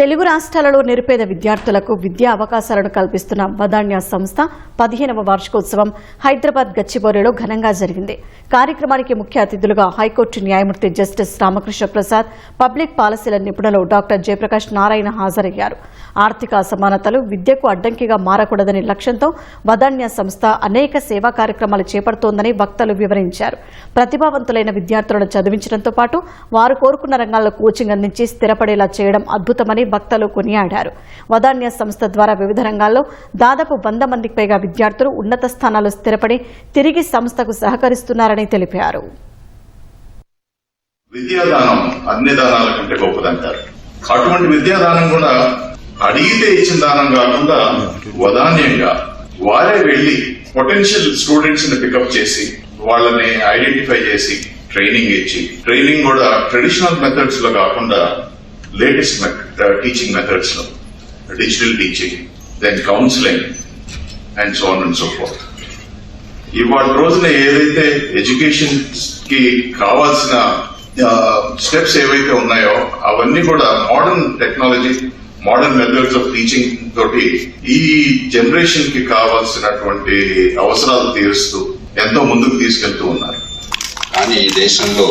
తెలుగు రాష్ట్రాలలో నిరుపేద విద్యార్థులకు విద్యా అవకాశాలను కల్పిస్తున్న వదాన్య సంస్థ పదిహేనవ వార్షికోత్సవం హైదరాబాద్ గచ్చిబౌలిలో ఘనంగా జరిగింది. కార్యక్రమానికి ముఖ్య అతిథులుగా హైకోర్టు న్యాయమూర్తి జస్టిస్ రామకృష్ణ ప్రసాద్ పబ్లిక్ పాలసీల నిపుణులు డాక్టర్ జయప్రకాష్ నారాయణ హాజరయ్యారు. ఆర్థిక అసమానతలు విద్యకు అడ్డంకిగా మారకూడదనే లక్ష్యంతో వదాన్య సంస్థ అనేక సేవా కార్యక్రమాలు చేపడుతోందని వక్తలు వివరించారు. ప్రతిభావంతులైన విద్యార్థులను చదివించడంతో పాటు వారు కోరుకున్న రంగాల్లో కోచింగ్ అందించి స్థిరపడేలా చేయడం అద్భుతమని వక్తలు కొనియాడారు. వదాన్య సంస్థ ద్వారా వివిధ రంగాల్లో దాదాపు వంద మందికి పైగా విద్యార్థులు ఉన్నత స్థానాలు స్థిరపడి తిరిగి సంస్థకు సహకరిస్తున్నారని తెలిపారు. విద్యాదానం అన్ని దానాల కంటే గొప్పదంటారు. అటువంటి విద్యాదానం కూడా అడిగితే ఇచ్చిన దానం కాకుండా వదాన్యంగా వారే వెళ్ళి పొటెన్షియల్ స్టూడెంట్స్ని పికప్ చేసి వాళ్ళని ఐడెంటిఫై చేసి ట్రైనింగ్ ఇచ్చి ట్రైనింగ్ కూడా ట్రెడిషనల్ మెథడ్స్లో కాకుండా latest teaching మెథడ్స్లో digital teaching then counselling and so on and so forth ఇవాళ రోజున ఏదైతే ఎడ్యుకేషన్కి కావాల్సిన స్టెప్స్ ఏవైతే ఉన్నాయో అవన్నీ కూడా modern technology modern methods of teaching తోటి ఈ జనరేషన్కి కావాల్సినటువంటి అవసరాలు తీరుస్తూ ఎంతో ముందుకు తీసుకెళ్తూ ఉన్నారు. కానీ ఈ దేశంలో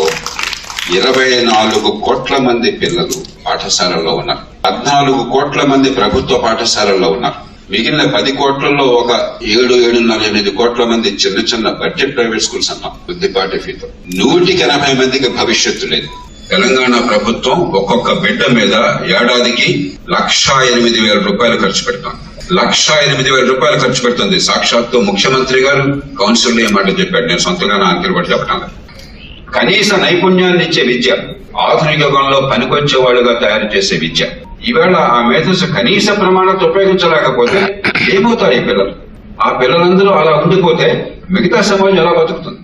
ఇరవై నాలుగు కోట్ల మంది పిల్లలు పాఠశాలల్లో ఉన్నారు. పద్నాలుగు కోట్ల మంది ప్రభుత్వ పాఠశాలల్లో ఉన్నారు. మిగిలిన పది కోట్లలో ఒక ఏడు ఏడున్నర ఎనిమిది కోట్ల మంది చిన్న చిన్న బడ్జెట్ ప్రైవేట్ స్కూల్స్ అన్నాం. కొద్దిపాటి ఫీతో నూటికి ఎనభై మందికి భవిష్యత్తు లేదు. తెలంగాణ ప్రభుత్వం ఒక్కొక్క బిడ్డ మీద ఏడాదికి లక్షా ఎనిమిది వేల రూపాయలు ఖర్చు పెడతాం. లక్షా ఎనిమిది వేల రూపాయలు ఖర్చు పెడుతుంది. సాక్షాత్తు ముఖ్యమంత్రి గారు కౌన్సిల్ ఏ మాట చెప్పాడు? నేను సొంతంగా నా అంకెలు కూడా చెప్పడం కనీస నైపుణ్యాన్ని ఇచ్చే విద్య ఆధునిక యుగంలో పనికొచ్చే వాళ్ళుగా తయారు చేసే విద్య. ఈవేళ ఆ మేధస్సు కనీస ప్రమాణాలతో ఉపయోగించలేకపోతే ఏమవుతారు ఈ పిల్లలు? ఆ పిల్లలందరూ అలా ఉండిపోతే మిగతా సమాజం ఎలా బతుకుతుంది?